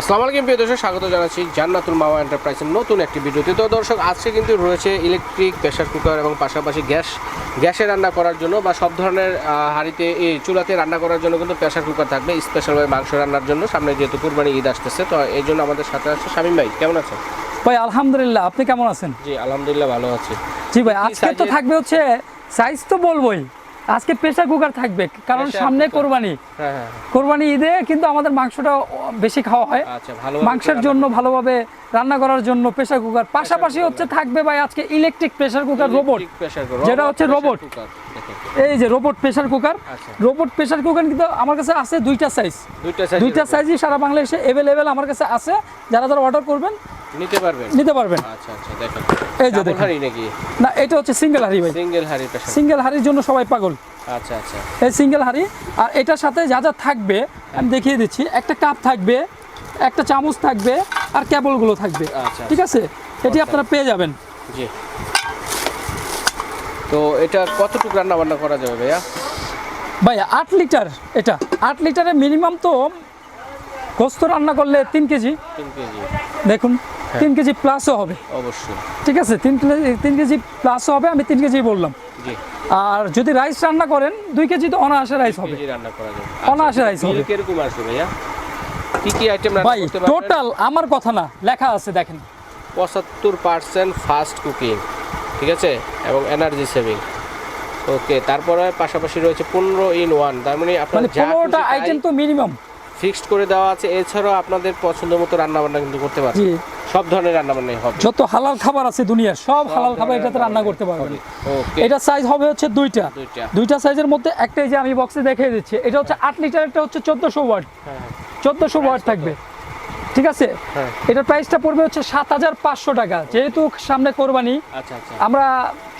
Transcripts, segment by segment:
আসসালামু আলাইকুম প্রিয় দর্শক স্বাগত জানাচ্ছি জান্নাতুল মাওয়া এন্টারপ্রাইজের নতুন একটি ভিডিওতে। তো দর্শক আজকে কিন্তু রয়েছে ইলেকট্রিক প্রেসার কুকার এবং পাশাপাশি গ্যাস গ্যাসে রান্না করার জন্য বা সব ধরনের হাঁড়িতে এই চুলাতে রান্না করার জন্য কিন্তু প্রেসার কুকার থাকবে স্পেশালভাবে মাংস রান্নার জন্য। সামনে যেহেতু কুরবানি ঈদ আসতেছে তো এই জন্য আমাদের সাথে আছে শামীম ভাই। কেমন আছেন? ভাই আলহামদুলিল্লাহ আপনি কেমন আছেন? জি আলহামদুলিল্লাহ ভালো আছি। জি ভাই আজকে তো থাকবে হচ্ছে সাইজ তো বলবোই। আজকে প্রেসার কুকার থাকবে কারণ সামনে কোরবানি। হ্যাঁ হ্যাঁ কোরবানি ঈদে কিন্তু আমাদের মাংসটা বেশি খাওয়া হয়। আচ্ছা মাংসের জন্য ভালোভাবে রান্না করার জন্য প্রেসার কুকার পাশাপাশি হচ্ছে থাকবে ভাই আজকে ইলেকট্রিক প্রেসার কুকার রোবট যেটা হচ্ছে রোবট এই যে robot pressure cooker. Robot pressure cooker কিন্তু আমার কাছে আছে দুইটা সাইজ দুইটা সাইজ দুইটা সাইজই সারা বাংলাদেশে অ্যাভেলেবেল আমার কাছে আছে। যারা যারা অর্ডার করবেন নিতে পারবেন? নিতে পারবেন। আচ্ছা আচ্ছা দেখেন এই যে দেখেন। হাঁড়ি নাকি? না এটা হচ্ছে সিঙ্গেল হাড়ি ভাই। সিঙ্গেল হাঁড়ি সিঙ্গেল হাড়ির জন্য সবাই পাগল। আচ্ছা আচ্ছা। এই সিঙ্গেল হাঁড়ি আর এটার সাথে যা যা থাকবে আমি দেখিয়ে দিচ্ছি একটা কাপ থাকবে একটা চামচ থাকবে আর কেবলগুলো থাকবে। আচ্ছা। ঠিক আছে? এটি আপনারা পেয়ে যাবেন। জি। তো এটা কতটুকু রান্না বান্না করা যাবে ভাইয়া? ভাই আট লিটার এটা। আট লিটারে মিনিমাম তো গোস্ত রান্না করলে তিন কেজি? তিন কেজি। দেখুন হ্যাঁ। তিন কেজি প্লাসও হবে। অবশ্যই। ঠিক আছে তিন কেজি তিন কেজি প্লাসও হবে আমি তিন কেজি বললাম। আর যদি রাইস রান্না করেন দুই কেজি তো অনায়াসে রাইস হবে। রান্না করা যাবে। অনায়াসে রাইস হবে। বিল কীরকম আসবে ভাইয়া? কি কি আইটেম রান্না ভাই করতে পারবেন? টোটাল আমার কথা না লেখা আছে দেখেন। পঁচাত্তর পার্সেন্ট ফাস্ট কুকিং ঠিক আছে? এবং এনার্জি সেভিং ওকে তারপরে পাশাপাশি রয়েছে পনেরো ইন ওয়ান তার মানে আপনার মানে পনেরোটা আইটেম তো মিনিমাম ফিক্সড করে দেওয়া আছে। এছাড়াও আপনাদের পছন্দ মতো রান্না বান্না কিন্তু করতে পারবেন। সব ধরনের রান্না বান্নাই হবে। যত হালাল খাবার আছে দুনিয়ার সব হালাল খাবার এটাতে রান্না করতে পারবেন। ওকে এটা সাইজ হবে হচ্ছে দুইটা। দুইটা। সাইজের মধ্যে একটাই যে আমি বক্সে দেখিয়ে দিচ্ছি এটা হচ্ছে আট লিটার একটা হচ্ছে চোদ্দশো ওয়াট হ্যাঁ চোদ্দশো ওয়াট থাকবে। ঠিক আছে? হ্যাঁ। এটার প্রাইসটা পড়বে হচ্ছে সাত হাজার পাঁচশো টাকা। যেহেতু সামনে কোরবানি আচ্ছা আচ্ছা। আমরা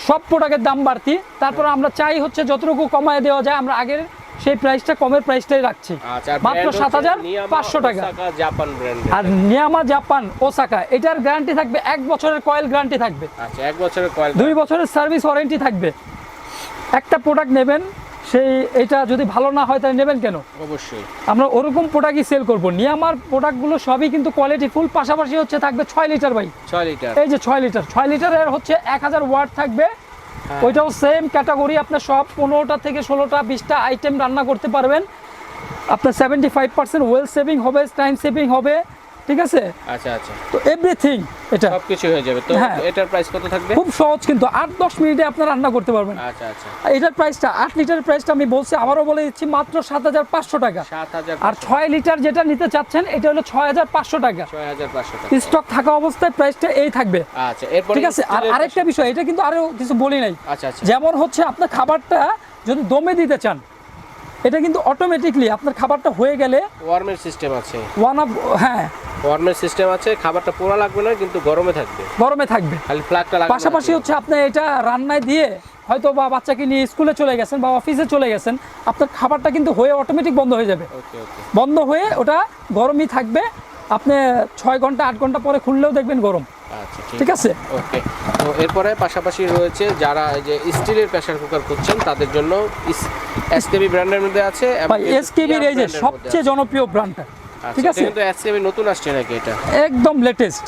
সব প্রোডাক্টের দাম বাড়তি। তারপর আমরা চাই হচ্ছে যতটুকু কমায় দেওয়া যায় আমরা আগের সেই প্রাইসটা কমের প্রাইসটাই রাখছি। আচ্ছা মাত্র সাত হাজার পাঁচশো টাকা। জাপান আর নিয়ামা জাপান ওসাকা এটার গ্যারান্টি থাকবে এক বছরের কয়েল গ্যারান্টি থাকবে। আচ্ছা এক বছরের কয়েল দুই বছরের সার্ভিস ওয়ারেন্টি থাকবে। একটা প্রোডাক্ট নেবেন সেই এটা যদি ভালো না হয় তাহলে নেবেন কেন? অবশ্যই। আমরা ওরকম প্রোডাক্টই সেল করব। নিয়ামার প্রোডাক্টগুলো সবই কিন্তু কোয়ালিটি ফুল পাশাপাশি হচ্ছে থাকবে ছয় লিটার ভাই ছয় লিটার এই যে ছয় লিটার ছয় লিটারের হচ্ছে এক হাজার ওয়াট থাকবে। ওইটাও সেম ক্যাটাগরি আপনার সব পনেরোটা থেকে ষোলোটা, বিশটা আইটেম রান্না করতে পারবেন। আপনার seventy five percent oil saving হবে টাইম সেভিং হবে। ঠিক আছে? আচ্ছা আচ্ছা। তো এভরিথিং এটা। সব কিছু হয়ে যাবে। তো হ্যাঁ। এটার প্রাইস কত থাকবে? খুব সহজ কিন্তু আট দশ মিনিটে আপনার রান্না করতে পারবেন। আচ্ছা আচ্ছা। আর এটার প্রাইসটা আট লিটারের প্রাইসটা আমি বলছি আবারও বলে দিচ্ছি মাত্র সাত হাজার পাঁচশো টাকা। সাত হাজার আর ছয় লিটার যেটা নিতে চাচ্ছেন এটা হলো ছয় হাজার পাঁচশো টাকা। ছয় হাজার পাঁচশো টাকা। স্টক থাকা অবস্থায় প্রাইসটা এই থাকবে। আচ্ছা এরপর ঠিক আছে? আর আরেকটা বিষয় এটা কিন্তু আরও কিছু বলি নাই। আচ্ছা আচ্ছা। যেমন হচ্ছে আপনার খাবারটা যদি দমে দিতে চান এটা কিন্তু অটোমেটিকলি আপনার খাবারটা হয়ে গেলে ওয়ার্মের সিস্টেম আছে। ওয়ান অফ হ্যাঁ ওয়ার্মের সিস্টেম আছে খাবারটা পোড়া লাগবে না কিন্তু গরমে থাকবে। গরমে থাকবে। খালি ফ্ল্যাগটা লাগবে পাশাপাশি হচ্ছে আপনি এটা রান্নায় দিয়ে হয়তো বা বাচ্চাকে নিয়ে স্কুলে চলে গেছেন বা অফিসে চলে গেছেন আপনার খাবারটা কিন্তু হয়ে অটোমেটিক বন্ধ হয়ে যাবে। বন্ধ হয়ে ওটা গরমই থাকবে আপনি ছয় ঘণ্টা আট ঘণ্টা পরে খুললেও দেখবেন গরম। আচ্ছা ঠিক আছে? ওকে তো এরপরে পাশাপাশি রয়েছে যারা যে স্টিলের প্রেসার কুকার খুঁজছেন তাদের জন্য এসকেবি ব্র্যান্ডের মধ্যে আছে এসকেবির এই যে সবচেয়ে জনপ্রিয় ব্র্যান্ডটা। ঠিক আচ্ছা, আছে? এটা কিন্তু এসকেবি নতুন আসছে নাকি এটা? একদম লেটেস্ট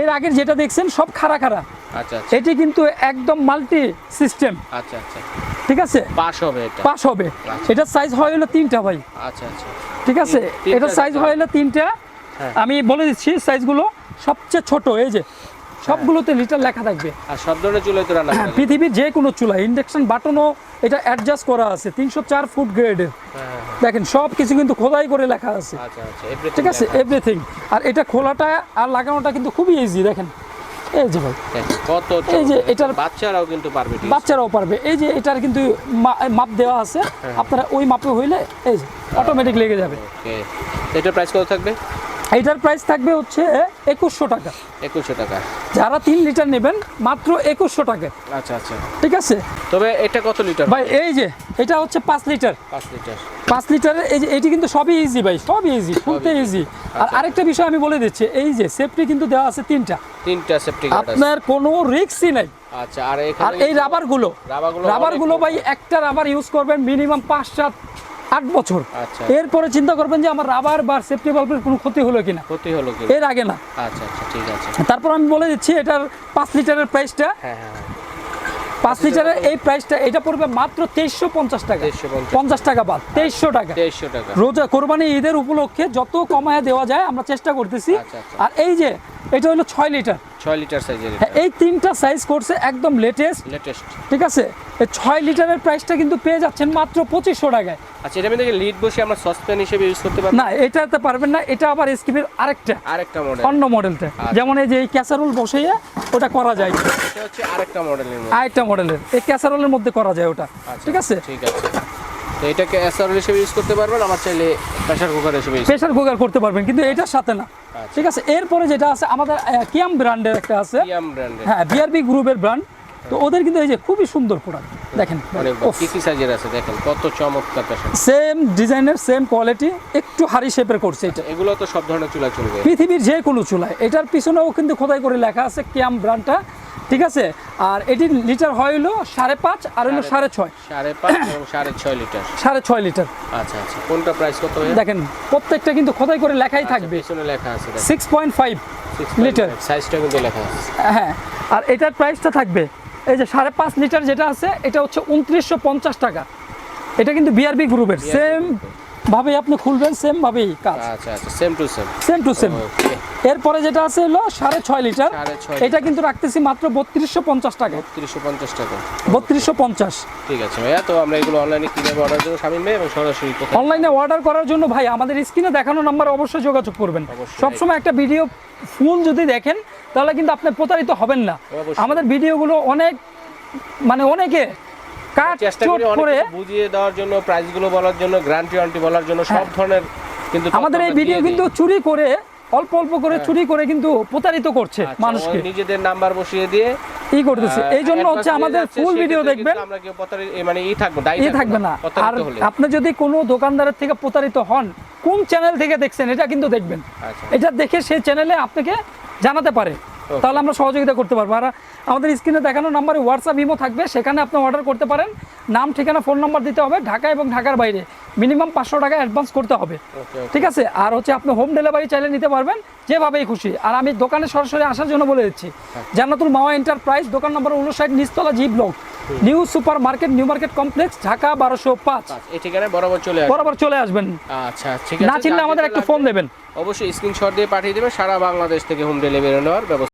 এর আগের যেটা দেখছেন সব খাড়া খাড়া। আচ্ছা আচ্ছা। এটি কিন্তু একদম মাল্টি সিস্টেম আচ্ছা আচ্ছা। ঠিক আছে? পাস হবে এটা। পাস হবে। এটা সাইজ হয় হলো তিনটা ভাই। আচ্ছা আচ্ছা। ঠিক আছে? এটা সাইজ হয় হলো তিনটা। হ্যাঁ। আমি বলে দিচ্ছি সাইজগুলো সবচেয়ে ছোট এই যে। সবগুলোতে লিটার লেখা থাকবে। আর সব ধরনের চুলোয় তো রান্না পৃথিবীর যে কোনো চুলা ইন্ডাকশন বাটনও এটা অ্যাডজাস্ট করা আছে তিনশো চার ফুট গ্রেডের হ্যাঁ, হ্যাঁ, দেখেন সব কিছু কিন্তু খোদাই করে লেখা আছে। আচ্ছা আচ্ছা ঠিক আছে? এভরিথিং আর এটা খোলাটা আর লাগানোটা কিন্তু খুবই ইজি দেখেন। এই যে ভাই। কত এই যে এটার- বাচ্চারাও কিন্তু পারবে বাচ্চারাও পারবে। এই যে এটার কিন্তু মাপ দেওয়া আছে। হ্যাঁ। আপনারা ওই মাপে হইলে এই যে অটোমেটিক লেগে যাবে। ওকে এটার প্রাইস কত থাকবে? এইটার প্রাইস থাকবে হচ্ছে একুশশো টাকা। একুশশো টাকা। যারা তিন লিটার নেবেন মাত্র একুশশো টাকা। আচ্ছা আচ্ছা। ঠিক আছে? তবে এটা কত লিটার? ভাই এই যে এটা হচ্ছে পাঁচ লিটার। পাঁচ লিটার। পাঁচ লিটারের এই যে এটি কিন্তু সবই ইজি ভাই সবই ইজি খুলতে ইজি আর আচ্ছা। আরেকটা বিষয় আমি বলে দিচ্ছি এই যে সেফটি কিন্তু দেওয়া আছে তিনটা। তিনটা সেফটি আপনার কোনো রিস্কই নাই। আচ্ছা আর এই রাবারগুলো রাবারগুলো রাবারগুলো ভাই একটা রাবার ইউজ করবেন মিনিমাম পাঁচ সাত আট বছর। আচ্ছা। এরপরে চিন্তা করবেন যে আমার রাবার বা সেফটি বাল্বের কোনো ক্ষতি হলো কিনা। ক্ষতি হলো এর আগে না। আচ্ছা আচ্ছা ঠিক আছে। তারপর আমি বলে দিচ্ছি এটার পাঁচ লিটারের প্রাইসটা হ্যাঁ হ্যাঁ হ্যাঁ। পাঁচ লিটারের এই প্রাইসটা এটা পড়বে মাত্র তেইশশো পঞ্চাশ টাকা। 2350 পঞ্চাশ টাকা বাদ তেইশশো টাকা। তেইশশো টাকা। রোজা কোরবানি ঈদের উপলক্ষে যত কমায় দেওয়া যায় আমরা চেষ্টা করতেছি। আচ্ছা, আচ্ছা। আর এই যে এটা হলো ছয় লিটার। ছয় লিটার সাইজের হ্যাঁ, এই তিনটা সাইজ করছে একদম লেটেস্ট লেটেস্ট ঠিক আছে? এই ছয় লিটারের প্রাইসটা কিন্তু পেয়ে যাচ্ছেন মাত্র পঁচিশশো টাকায়। আচ্ছা এটা মধ্যে লিড বসে আমরা সসপ্যান হিসেবে ইউজ করতে পারব। না এটাতে পারবেন না এটা আবার স্কিপের আরেকটা। আরেকটা মডেল অন্য মডেলটা যেমন এই যে এই ক্যাসারোল বসিয়ে ওটা করা যায়। এটা হচ্ছে আরেকটা মডেলের আরেকটা মডেলের এই ক্যাসারোলের মধ্যে করা যায় ওটা। আচ্ছা, ঠিক আছে? ঠিক আছে। তো এটাকে এসআর হিসেবে ইউজ করতে পারবেন আমার চাইলে প্রেসার কুকার হিসেবে প্রেশার কুকার করতে পারবেন কিন্তু এটার সাথে না। আচ্ছা। ঠিক আছে এরপরে যেটা আছে আমাদের কিয়াম ব্র্যান্ডের একটা আছে। কিয়াম ব্র্যান্ডের। হ্যাঁ বিআরবি গ্রুপের ব্র্যান্ড তো ওদের কিন্তু এই যে খুবই সুন্দর প্রোডাক্ট দেখেন কি কি সাইজের আছে দেখেন? কত চমৎকার সেম ডিজাইনের সেম কোয়ালিটি একটু হারি শেপের করছে এটা। এগুলো তো সব ধরনের চুলা চলবে। পৃথিবীর যে কোনো চুলায়। এটার পিছনেও কিন্তু খোদাই করে লেখা আছে কিয়াম ব্র্যান্ডটা ঠিক আছে? আর এটির লিটার হয় হলো সাড়ে পাঁচ আর হলো সাড়ে ছয়। সাড়ে পাঁচ এবং সাড়ে ছয় লিটার সাড়ে ছয় লিটার আচ্ছা আচ্ছা। কোনটা প্রাইস কত দেখেন প্রত্যেকটা কিন্তু খোদাই করে লেখাই থাকবে। পিছনে লেখা আছে সিক্স পয়েন্ট ফাইভ লিটার সাইজটা কিন্তু লেখা আছে। হ্যাঁ আর এটার প্রাইসটা থাকবে এই যে সাড়ে পাঁচ লিটার যেটা আছে এটা হচ্ছে উনত্রিশশো পঞ্চাশ টাকা। এটা কিন্তু বিআরবি গ্রুপের সেম ভাবে আপনি খুলবেন সেম ভাবেই কাজ। আচ্ছা আচ্ছা same to same same to same এরপরে যেটা আছে হলো সাড়ে ছয় লিটার। এটা কিন্তু রাখতেছি মাত্র বত্রিশশো পঞ্চাশ টাকা। তিরিশশো পঞ্চাশ টাকা। বত্রিশশো পঞ্চাশ। ঠিক আছে ভাইয়া তো আমরা এগুলো অনলাইনে কীভাবে অর্ডার দেবো স্বামী ভাই এবং সরাসরি অনলাইনে অর্ডার করার জন্য ভাই আমাদের স্ক্রিনে দেখানো নাম্বার অবশ্যই যোগাযোগ করবেন। সবসময় একটা ভিডিও ফুল যদি দেখেন তাহলে কিন্তু আপনি প্রতারিত হবেন না। আমাদের ভিডিওগুলো অনেক মানে অনেকে কাট চেষ্টা করি অনেক বুঝিয়ে দেওয়ার জন্য প্রাইসগুলো বলার জন্য গ্যারান্টি ওয়ারেন্টি বলার জন্য সব ধরনের কিন্তু আমাদের এই ভিডিও কিন্তু চুরি করে অল্প অল্প করে চুরি করে কিন্তু প্রতারিত করছে আচ্ছা, মানুষকে। নিজেদের নাম্বার বসিয়ে দিয়ে ই করতেছে। এই জন্য হচ্ছে আমাদের ফুল ভিডিও দেখবেন। আমরা কেউ প্রতারিত মানে ই থাকব দায়ী থাকবে না আর আপনি যদি কোনো দোকানদারের থেকে প্রতারিত হন কোন চ্যানেল থেকে দেখছেন এটা কিন্তু দেখবেন। আচ্ছা। এটা দেখে সেই চ্যানেলে আপনাকে জানাতে পারে। তাহলে আমরা সহযোগিতা করতে পারব। আর আমাদের স্ক্রিনে দেখানো নাম্বারে হোয়াটসঅ্যাপ ইমো থাকবে। সেখানে আপনি অর্ডার করতে পারেন। নাম ঠিকানা ফোন নাম্বার দিতে হবে ঢাকা এবং ঢাকার বাইরে। মিনিমাম পাঁচশো টাকা অ্যাডভান্স করতে হবে। ঠিক আছে? আর হচ্ছে আপনি হোম ডেলিভারি চাইলে নিতে পারবেন যেভাবেই খুশি। আর আমি দোকানে সরাসরি আসার জন্য বলে দিচ্ছি। জান্নাতুল মাওয়া এন্টারপ্রাইজ দোকান নম্বর উনষাট নিচতলা G block new super market new market complex Dhaka বারোশো পাঁচ। এই ঠিকানায় বরাবর চলে বরাবর চলে আসবেন। আচ্ছা ঠিক আছে। না চিনলে আমাদের একটা ফোন দেবেন অবশ্যই স্ক্রিনশট দিয়ে পাঠিয়ে দেবেন। সারা বাংলাদেশ থেকে হোম ডেলিভারি নেওয়ার ব্যবস্থা